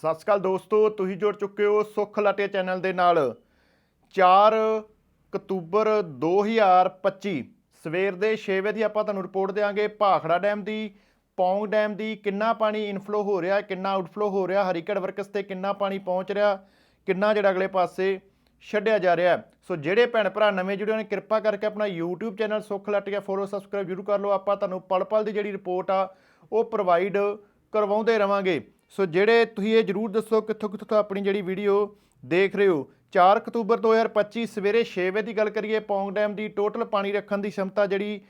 ਸਤਿ ਸ਼੍ਰੀ ਅਕਾਲ ਦੋਸਤੋ, ਤੁਸੀਂ ਜੁੜ ਚੁੱਕੇ ਹੋ ਸੁੱਖ ਲਾਟੇ ਚੈਨਲ ਦੇ ਨਾਲ। 4 ਅਕਤੂਬਰ 2025 ਸਵੇਰ ਦੇ 6 ਵਜੇ ਦੀ ਆਪਾਂ ਤੁਹਾਨੂੰ ਰਿਪੋਰਟ ਦੇਵਾਂਗੇ ਭਾਖੜਾ ਡੈਮ ਦੀ, ਪੌਂਗ ਡੈਮ ਦੀ ਕਿੰਨਾ ਪਾਣੀ ਇਨਫਲੋ ਹੋ ਰਿਹਾ, ਕਿੰਨਾ ਆਊਟਫਲੋ ਹੋ ਰਿਹਾ ਹਰੀਕੜ ਵਰਕਸ ਤੇ ਕਿੰਨਾ ਪਾਣੀ ਪਹੁੰਚ ਰਿਹਾ, ਕਿੰਨਾ ਜਿਹੜਾ ਅਗਲੇ ਪਾਸੇ ਛੱਡਿਆ ਜਾ ਰਿਹਾ ਸੋ ਜਿਹੜੇ ਭੈਣ ਭਰਾ ਨਵੇਂ ਜੁੜੇ ਨੇ, ਕਿਰਪਾ ਕਰਕੇ ਆਪਣਾ YouTube ਚੈਨਲ ਸੁੱਖ ਲਾਟੀਆ ਫੋਲੋ ਸਬਸਕ੍ਰਾਈਬ ਜ਼ਰੂਰ ਕਰ ਲਓ। ਆਪਾਂ ਤੁਹਾਨੂੰ ਪਲ ਪਲ ਦੀ ਜਿਹੜੀ ਰਿਪੋਰਟ ਆ, ਉਹ ਪ੍ਰੋਵਾਈਡ ਕਰਵਾਉਂਦੇ ਰਵਾਂਗੇ। ਸੋ ਜਿਹੜੇ ਤੁਸੀਂ ਇਹ ਜਰੂਰ ਦੱਸੋ ਕਿੱਥੋਂ ਕਿੱਥੋਂ ਤੋਂ ਆਪਣੀ ਜਿਹੜੀ ਵੀਡੀਓ ਦੇਖ ਰਹੇ ਹੋ। 4 ਅਕਤੂਬਰ 2025 ਸਵੇਰੇ 6 ਵਜੇ ਦੀ ਗੱਲ ਕਰੀਏ, ਪੌਂਗ ਡੈਮ ਦੀ ਟੋਟਲ ਪਾਣੀ ਰੱਖਣ ਦੀ ਸ਼ਮਤਾ ਜਿਹੜੀ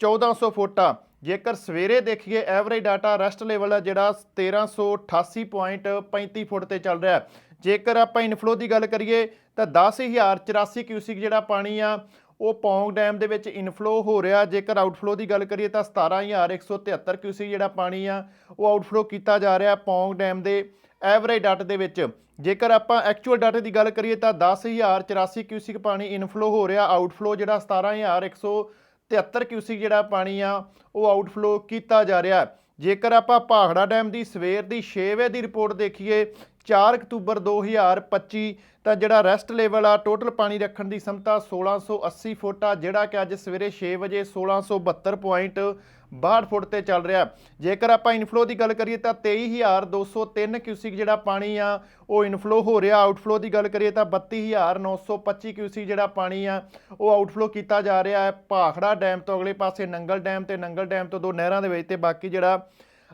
1400 ਫੁੱਟ। ਆ ਜੇਕਰ ਸਵੇਰੇ ਦੇਖੀਏ ਐਵਰੇਜ ਡਾਟਾ ਰੈਸਟ ਲੈਵਲ ਆ ਜਿਹੜਾ 1388.35 ਫੁੱਟ ਤੇ ਚੱਲ ਰਿਹਾ। ਜੇਕਰ ਆਪਾਂ ਇਨਫਲੋ ਦੀ ਗੱਲ ਕਰੀਏ, ਤਾਂ 10084 ਕਿਊਸਿਕ ਜਿਹੜਾ ਪਾਣੀ ਆ ਉਹ ਪੌਂਗ ਡੈਮ ਦੇ ਵਿੱਚ ਇਨਫਲੋ ਹੋ ਰਿਹਾ। ਜੇਕਰ ਆਊਟਫਲੋ ਦੀ ਗੱਲ ਕਰੀਏ ਤਾਂ 17173 ਕਿਊਸਿਕ ਜਿਹੜਾ ਪਾਣੀ ਆ, ਉਹ ਆਊਟਫਲੋ ਕੀਤਾ ਜਾ ਰਿਹਾ ਪੌਂਗ ਡੈਮ ਦੇ ਐਵਰੇਜ ਡਾਟਾ ਦੇ ਵਿੱਚ। ਜੇਕਰ ਆਪਾਂ ਐਕਚੁਅਲ ਡਾਟਾ ਦੀ ਗੱਲ ਕਰੀਏ ਤਾਂ 10084 ਕਿਊਸਿਕ ਪਾਣੀ ਇਨਫਲੋ ਹੋ ਰਿਹਾ। ਆਊਟਫਲੋ ਜਿਹੜਾ 17173 ਕਿਊਸਿਕ ਜਿਹੜਾ ਪਾਣੀ ਆ, ਉਹ ਆਊਟਫਲੋ ਕੀਤਾ ਜਾ ਰਿਹਾ। ਜੇਕਰ ਆਪਾਂ ਭਾਖੜਾ ਡੈਮ ਦੀ ਸਵੇਰ ਦੀ 6 ਵਜੇ ਦੀ ਰਿਪੋਰਟ ਦੇਖੀਏ 4 ਅਕਤੂਬਰ 2025 ਤਾਂ ਜਿਹੜਾ ਰੈਸਟ ਲੈਵਲ ਆ ਟੋਟਲ ਪਾਣੀ ਰੱਖਣ ਦੀ ਸਮਤਾ 1680 ਫੁੱਟ ਆ, ਜਿਹੜਾ ਕਿ ਅੱਜ ਸਵੇਰੇ 6 ਵਜੇ 1672.62 ਫੁੱਟ ਤੇ ਚੱਲ ਰਿਹਾ। ਜੇਕਰ ਆਪਾਂ ਇਨਫਲੋ ਦੀ ਗੱਲ ਕਰੀਏ ਤਾਂ 23203 ਕਿਊਸਿਕ ਜਿਹੜਾ ਪਾਣੀ ਆ, ਉਹ ਇਨਫਲੋ ਹੋ ਰਿਹਾ। ਆਊਟਫਲੋ ਦੀ ਗੱਲ ਕਰੀਏ ਤਾਂ 32925 ਕਿਊਸਿਕ ਜਿਹੜਾ ਪਾਣੀ ਆ, ਉਹ ਆਊਟਫਲੋ ਕੀਤਾ ਜਾ ਰਿਹਾ ਹੈ ਭਾਖੜਾ ਡੈਮ ਤੋਂ ਅਗਲੇ ਪਾਸੇ, ਨੰਗਲ ਡੈਮ ਤੇ ਨੰਗਲ ਡੈਮ ਤੋਂ ਦੋ ਨਹਿਰਾਂ ਦੇ ਵਿੱਚ ਤੇ ਬਾਕੀ ਜਿਹੜਾ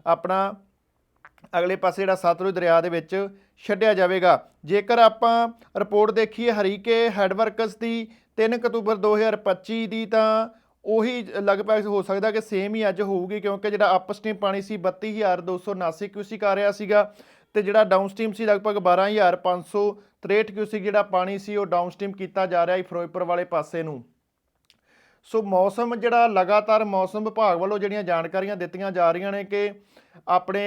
ਆਪਣਾ ਅਗਲੇ ਪਾਸੇ ਜਿਹੜਾ ਸਤਲੁਜ ਦਰਿਆ ਦੇ ਵਿੱਚ ਛੱਡਿਆ ਜਾਵੇਗਾ। ਜੇਕਰ ਆਪਾਂ ਰਿਪੋਰਟ ਦੇਖੀਏ ਹਰੀਕੇ ਹੈਡਵਰਕਸ ਦੀ 3 ਅਕਤੂਬਰ 2025 ਦੀ, ਤਾਂ ਉਹੀ ਲਗਭਗ ਹੋ ਸਕਦਾ ਕਿ ਸੇਮ ਹੀ ਅੱਜ ਹੋਊਗੀ, ਕਿਉਂਕਿ ਜਿਹੜਾ ਅਪਸਟ੍ਰੀਮ ਪਾਣੀ ਸੀ 32279 ਕਿਊਸਿਕ ਆ ਰਿਹਾ ਸੀਗਾ ਤੇ ਜਿਹੜਾ ਡਾਊਨਸਟ੍ਰੀਮ ਸੀ ਲਗਭਗ 12563 ਕਿਊਸਿਕ ਜਿਹੜਾ ਪਾਣੀ ਸੀ, ਉਹ ਡਾਊਨਸਟ੍ਰੀਮ ਕੀਤਾ ਜਾ ਰਿਹਾ ਹੈ ਫਿਰੋਜ਼ਪੁਰ ਵਾਲੇ ਪਾਸੇ ਨੂੰ। ਸੋ ਮੌਸਮ ਜਿਹੜਾ ਲਗਾਤਾਰ ਮੌਸਮ ਵਿਭਾਗ ਵੱਲੋਂ ਜਿਹੜੀਆਂ ਜਾਣਕਾਰੀਆਂ ਦਿੱਤੀਆਂ ਜਾ ਰਹੀਆਂ ਨੇ ਕਿ ਆਪਣੇ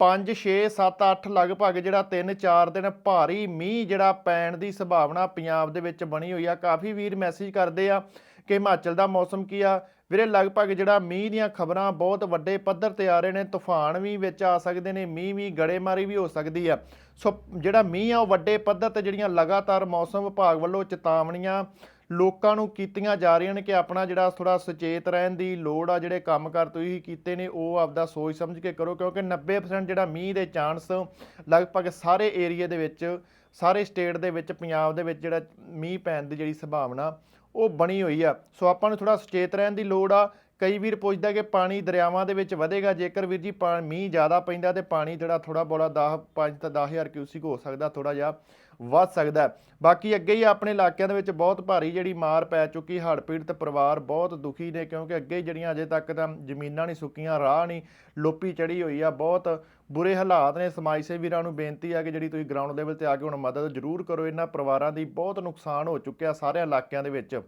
5 6 7 8 ਲਗਭਗ ਜਿਹੜਾ 3 4 ਦਿਨ ਭਾਰੀ ਮੀਂਹ ਜਿਹੜਾ ਪੈਣ ਦੀ ਸੰਭਾਵਨਾ ਪੰਜਾਬ ਦੇ ਵਿੱਚ ਬਣੀ ਹੋਈ ਆ। ਕਾਫੀ ਵੀਰ ਮੈਸੇਜ ਕਰਦੇ ਆ ਕਿ ਹਿਮਾਚਲ ਦਾ ਮੌਸਮ ਕੀ ਆ? ਵੀਰੇ, ਲਗਭਗ ਜਿਹੜਾ ਮੀਂਹ ਦੀਆਂ ਖਬਰਾਂ ਬਹੁਤ ਵੱਡੇ ਪੱਧਰ ਤੇ ਆ ਰਹੇ ਨੇ। ਤੂਫਾਨ ਵੀ ਵਿੱਚ ਆ ਸਕਦੇ ਨੇ, ਮੀਂਹ ਵੀ, ਗੜੇਮਾਰੀ ਵੀ ਹੋ ਸਕਦੀ ਆ। ਸੋ ਜਿਹੜਾ ਮੀਂਹ ਆ, ਉਹ ਵੱਡੇ ਪੱਧਰ ਤੇ ਜਿਹੜੀਆਂ ਲਗਾਤਾਰ ਮੌਸਮ ਵਿਭਾਗ ਵੱਲੋਂ ਚੇਤਾਵਨੀਆਂ ਲੋਕਾਂ ਨੂੰ ਕੀਤੀਆਂ ਜਾ ਰਹੀਆਂ ਨੇ ਕਿ ਆਪਣਾ ਜਿਹੜਾ ਥੋੜਾ ਸੁਚੇਤ ਰਹਿਣ ਦੀ ਲੋੜ ਆ, ਜਿਹੜੇ ਕੰਮ ਕਰ ਤੁਸੀਂ ਕੀਤੇ ਨੇ, ਉਹ ਆਪਦਾ ਸੋਚ ਸਮਝ ਕੇ ਕਰੋ, ਕਿਉਂਕਿ 90% ਜਿਹੜਾ ਮੀਂਹ ਦੇ ਚਾਂਸ ਲਗਭਗ ਸਾਰੇ ਏਰੀਆ ਦੇ ਵਿੱਚ, ਸਾਰੇ ਸਟੇਟ ਦੇ ਵਿੱਚ, ਪੰਜਾਬ ਦੇ ਵਿੱਚ ਜਿਹੜਾ ਮੀਂਹ ਪੈਣ ਦੀ ਜਿਹੜੀ ਸੰਭਾਵਨਾ, ਉਹ ਬਣੀ ਹੋਈ ਆ। ਸੋ ਆਪਾਂ ਨੂੰ ਥੋੜਾ ਸੁਚੇਤ ਰਹਿਣ ਦੀ ਲੋੜ ਆ। ਕਈ ਵੀਰ ਪੁੱਛਦਾ ਕਿ ਪਾਣੀ ਦਰਿਆਵਾਂ ਦੇ ਵਿੱਚ ਵਧੇਗਾ, ਜੇਕਰ ਵੀਰ ਜੀ ਪਾ- ਮੀਂਹ ਜ਼ਿਆਦਾ ਪੈਂਦਾ ਤੇ ਪਾਣੀ ਜਿਹੜਾ ਥੋੜਾ ਬੋਲਾ 10 5 ਤਾਂ 10000 ਕਿਊਸਿਕ ਹੋ ਸਕਦਾ ਥੋੜਾ ਜਿਹਾ। ਵੱਧ ਸਕਦਾ ਬਾਕੀ ਅੱਗੇ ਹੀ ਆਪਣੇ ਇਲਾਕਿਆਂ ਦੇ ਵਿੱਚ ਬਹੁਤ ਭਾਰੀ ਜਿਹੜੀ ਮਾਰ ਪੈ ਚੁੱਕੀ ਹੜ੍ਹ ਪੀੜਤ ਪਰਿਵਾਰ ਬਹੁਤ ਦੁਖੀ ਨੇ, ਕਿਉਂਕਿ ਅੱਗੇ ਹੀ ਜਿਹੜੀਆਂ ਅਜੇ ਤੱਕ ਤਾਂ ਜ਼ਮੀਨਾਂ ਨਹੀਂ ਸੁੱਕੀਆਂ, ਰਾਹ ਨਹੀਂ, ਲੋਪੀ ਚੜੀ ਹੋਈ ਆ। ਬਹੁਤ ਬੁਰੇ ਹਾਲਾਤ ਨੇ। ਸਮਾਜ ਸੇਵੀ ਵੀਰਾਂ ਨੂੰ ਬੇਨਤੀ ਆ ਕਿ ਜਿਹੜੀ ਤੁਸੀਂ ਗਰਾਊਂਡ ਲੈਵਲ ਤੇ ਆ ਕੇ ਹੁਣ ਮਦਦ ਜ਼ਰੂਰ ਕਰੋ। ਇਹਨਾਂ ਪਰਿਵਾਰਾਂ ਦੀ ਬਹੁਤ ਨੁਕਸਾਨ ਹੋ ਚੁੱਕਿਆ ਸਾਰੇ ਇਲਾਕਿਆਂ ਦੇ ਵਿੱਚ।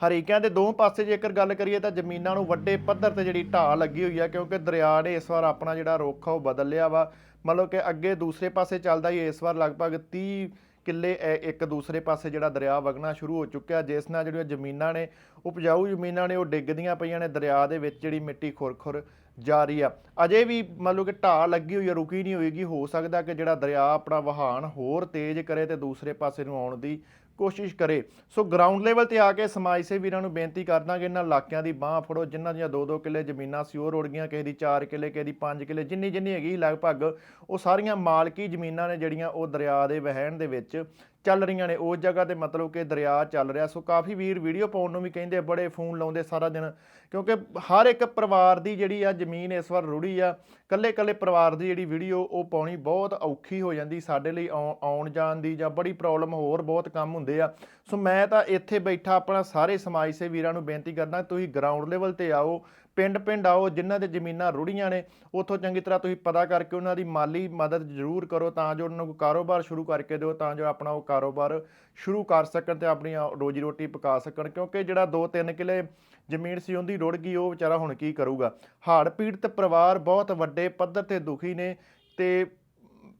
ਹਰੀਕਿਆਂ ਦੇ ਦੋ ਪਾਸੇ ਜੇਕਰ ਗੱਲ ਕਰੀਏ ਤਾਂ ਜ਼ਮੀਨਾਂ ਨੂੰ ਵੱਡੇ ਪੱਧਰ ਤੇ ਜਿਹੜੀ ਢਾਹ ਲੱਗੀ ਹੋਈ ਆ, ਕਿਉਂਕਿ ਦਰਿਆ ਨੇ ਇਸ ਵਾਰ ਆਪਣਾ ਜਿਹੜਾ ਰੁੱਖ ਆ, ਉਹ ਬਦਲ ਲਿਆ ਵਾ। ਮਤਲਬ ਕਿ ਅੱਗੇ ਦੂਸਰੇ ਪਾਸੇ ਚੱਲਦਾ ਹੀ ਇਸ ਵਾਰ ਲਗਭਗ 30 ਕਿੱਲੇ ਇੱਕ ਦੂਸਰੇ ਪਾਸੇ ਜਿਹੜਾ ਦਰਿਆ ਵਗਣਾ ਸ਼ੁਰੂ ਹੋ ਚੁੱਕਿਆ, ਜਿਸ ਨਾਲ ਜਿਹੜੀਆਂ ਜ਼ਮੀਨਾਂ ਨੇ, ਉਪਜਾਊ ਜ਼ਮੀਨਾਂ ਨੇ, ਉਹ ਡਿੱਗਦੀਆਂ ਪਈਆਂ ਨੇ ਦਰਿਆ ਦੇ ਵਿੱਚ ਜਿਹੜੀ ਮਿੱਟੀ ਖੁਰਖੁਰ ਜਾ ਰਹੀ ਆ। ਅਜੇ ਵੀ ਮਤਲਬ ਕਿ ਢਾਹ ਲੱਗੀ ਹੋਈ ਆ, ਰੁਕੀ ਨਹੀਂ ਹੋਏਗੀ, ਹੋ ਸਕਦਾ ਕਿ ਜਿਹੜਾ ਦਰਿਆ ਆਪਣਾ ਵਹਾਣ ਹੋਰ ਤੇਜ਼ ਕਰੇ ਤੇ ਦੂਸਰੇ ਪਾਸੇ ਨੂੰ ਆਉਣ ਦੀ ਕੋਸ਼ਿਸ਼ ਕਰੇ। ਸੋ ਗਰਾਊਂਡ ਲੈਵਲ ਤੇ ਆ ਕੇ ਸਮਾਜ ਸੇਵੀ ਵੀਰਾਂ ਨੂੰ ਬੇਨਤੀ ਕਰਦਾ ਕਿ ਇਹਨਾਂ ਇਲਾਕਿਆਂ ਦੀ ਬਾਹ ਫੜੋ, ਜਿਨ੍ਹਾਂ ਦੀਆਂ 2-2 ਕਿੱਲੇ ਜ਼ਮੀਨਾਂ ਸੀ, ਉਹ ਰੋੜ ਗਈਆਂ ਕਿਸੇ ਦੀ 4 ਕਿੱਲੇ, ਕਿਸੇ ਦੀ 5 ਕਿੱਲੇ ਜਿੰਨੀ ਜਿੰਨੀ ਹੈਗੀ ਲਗਭਗ, ਉਹ ਸਾਰੀਆਂ ਮਾਲਕੀ ਜ਼ਮੀਨਾਂ ਨੇ ਜਿਹੜੀਆਂ ਉਹ ਦਰਿਆ ਦੇ ਵਹਿਣ ਦੇ ਵਿੱਚ ਚੱਲ ਰਹੀਆਂ ਨੇ, ਉਸ ਜਗ੍ਹਾ ਤੇ ਮਤਲਬ ਕਿ ਦਰਿਆ ਚੱਲ ਰਿਹਾ। ਸੋ ਕਾਫੀ ਵੀਰ ਵੀਡੀਓ ਪਾਉਣ ਨੂੰ ਵੀ ਕਹਿੰਦੇ ਬੜੇ ਫੋਨ ਲਾਉਂਦੇ ਸਾਰਾ ਦਿਨ। ਕਿਉਂਕਿ ਹਰ ਇੱਕ ਪਰਿਵਾਰ ਦੀ ਜਿਹੜੀ ਆ ਜ਼ਮੀਨ ਇਸ ਵਾਰ ਰੁੜੀ ਆ ਕੱਲੇ ਕੱਲੇ ਪਰਿਵਾਰ ਦੀ ਜਿਹੜੀ ਵੀਡੀਓ ਉਹ ਪਾਉਣੀ ਬਹੁਤ ਔਖੀ ਹੋ ਜਾਂਦੀ ਸਾਡੇ ਲਈ, ਆਉ- ਆਉਣ ਜਾਣ ਦੀ ਜਾਂ ਬੜੀ ਪ੍ਰੋਬਲਮ ਹੋਰ ਬਹੁਤ ਕੰਮ ਹੁੰਦੇ ਆ। ਸੋ ਮੈਂ ਤਾਂ ਇੱਥੇ ਬੈਠਾ ਆਪਣਾ ਸਾਰੇ ਸਮਾਜ ਸੇ ਵੀਰਾਂ ਨੂੰ ਬੇਨਤੀ ਕਰਦਾ, ਤੁਸੀਂ ਗਰਾਊਂਡ ਲੈਵਲ ਤੇ ਆਓ ਪਿੰਡ ਪਿੰਡ ਆਓ, ਜਿਨ੍ਹਾਂ ਦੇ ਜ਼ਮੀਨਾਂ ਰੁੜੀਆਂ ਨੇ, ਉੱਥੋਂ ਚੰਗੀ ਤਰ੍ਹਾਂ ਤੁਸੀਂ ਪਤਾ ਕਰਕੇ ਉਹਨਾਂ ਦੀ ਮਾਲੀ ਮਦਦ ਜ਼ਰੂਰ ਕਰੋ, ਤਾਂ ਜੋ ਉਹਨਾਂ ਨੂੰ ਕਾਰੋਬਾਰ ਸ਼ੁਰੂ ਕਰਕੇ ਦਿਓ, ਤਾਂ ਜੋ ਆਪਣਾ ਉਹ ਕਾਰੋਬਾਰ ਸ਼ੁਰੂ ਕਰ ਸਕਣ ਤੇ ਆਪਣੀ ਰੋਜੀ ਰੋਟੀ ਪਕਾ ਸਕਣ, ਕਿਉਂਕਿ ਜਿਹੜਾ 2-3 ਕਿਲੇ ਜ਼ਮੀਨ ਸੀ, ਉਹਦੀ ਰੁੜ ਗਈ, ਉਹ ਵਿਚਾਰਾ ਹੁਣ ਕੀ ਕਰੂਗਾ? ਹਾੜ ਪੀੜਤ ਪਰਿਵਾਰ ਬਹੁਤ ਵੱਡੇ ਪੱਧਰ ਤੇ ਦੁਖੀ ਨੇ ਤੇ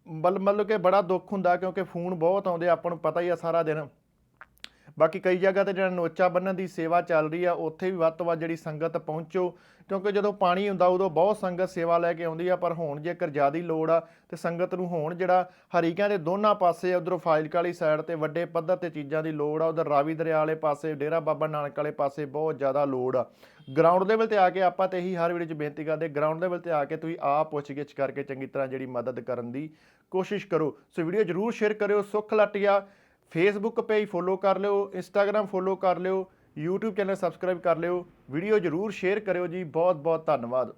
ਮਤਲਬ ਮਤਲਬ ਕਿ ਬੜਾ ਦੁੱਖ ਹੁੰਦਾ, ਕਿਉਂਕਿ ਫੋਨ ਬਹੁਤ ਆਉਂਦੇ, ਆਪਾਂ ਨੂੰ ਪਤਾ ਹੀ ਆ ਸਾਰਾ ਦਿਨ। ਬਾਕੀ ਕਈ ਜਗ੍ਹਾ ਤੇ ਜਿਹੜਾ ਨੋਚਾ ਬੰਨਣ ਦੀ ਸੇਵਾ ਚੱਲ ਰਹੀ ਆ, ਉੱਥੇ ਵੀ ਵੱਧ ਤੋਂ ਵੱਧ ਜਿਹੜੀ ਸੰਗਤ ਪਹੁੰਚੋ। ਕਿਉਂਕਿ ਜਦੋਂ ਪਾਣੀ ਹੁੰਦਾ, ਉਦੋਂ ਬਹੁਤ ਸੰਗਤ ਸੇਵਾ ਲੈ ਕੇ ਆਉਂਦੀ ਆ, ਪਰ ਹੁਣ ਜੇਕਰ ਜ਼ਿਆਦੀ ਲੋੜ ਆ, ਤੇ ਸੰਗਤ ਨੂੰ ਹੁਣ ਜਿਹੜਾ ਹਰੀਕਿਆਂ ਦੇ ਦੋਨਾਂ ਪਾਸੇ ਉਧਰੋਂ ਫਾਜ਼ਿਲਕਾ ਵਾਲੀ ਸਾਈਡ ਤੇ ਵੱਡੇ ਪੱਧਰ ਤੇ ਚੀਜ਼ਾਂ ਦੀ ਲੋੜ ਆ, ਉਧਰ ਰਾਵੀ ਦਰਿਆ ਵਾਲੇ ਪਾਸੇ, ਡੇਰਾ ਬਾਬਾ ਨਾਨਕ ਵਾਲੇ ਪਾਸੇ ਬਹੁਤ ਜ਼ਿਆਦਾ ਲੋੜ ਆ। ਗਰਾਊਂਡ ਲੈਵਲ ਤੇ ਆ ਕੇ ਆਪਾਂ ਤੇ ਇਹੀ ਹਰ ਵੀਡੀਓ 'ਚ ਬੇਨਤੀ ਕਰਦੇ ਗਰਾਊਂਡ ਲੈਵਲ ਤੇ ਆ ਕੇ ਤੁਸੀਂ ਆਪ ਪੁੱਛਗਿੱਛ ਕਰਕੇ ਚੰਗੀ ਤਰ੍ਹਾਂ ਜਿਹੜੀ ਮਦਦ ਕਰਨ ਦੀ ਕੋਸ਼ਿਸ਼ ਕਰੋ। ਸੋ ਵੀਡੀਓ ਜਰੂਰ ਸ਼ੇਅਰ ਕਰਿਓ, ਸੁੱਖ ਲਟਿਆ। ਫੇਸਬੁੱਕ ਪੇਜ ਫੋਲੋ ਕਰ ਲਿਓ ਇੰਸਟਾਗ੍ਰam ਫੋਲੋ ਕਰ ਲਿਓ, YouTube ਚੈਨਲ ਸਬਸਕ੍ਰਾਈਬ ਕਰ ਲਿਓ। ਵੀਡੀਓ ਜਰੂਰ ਸ਼ੇਅਰ ਕਰਿਓ ਜੀ। ਬਹੁਤ ਬਹੁਤ ਧੰਨਵਾਦ।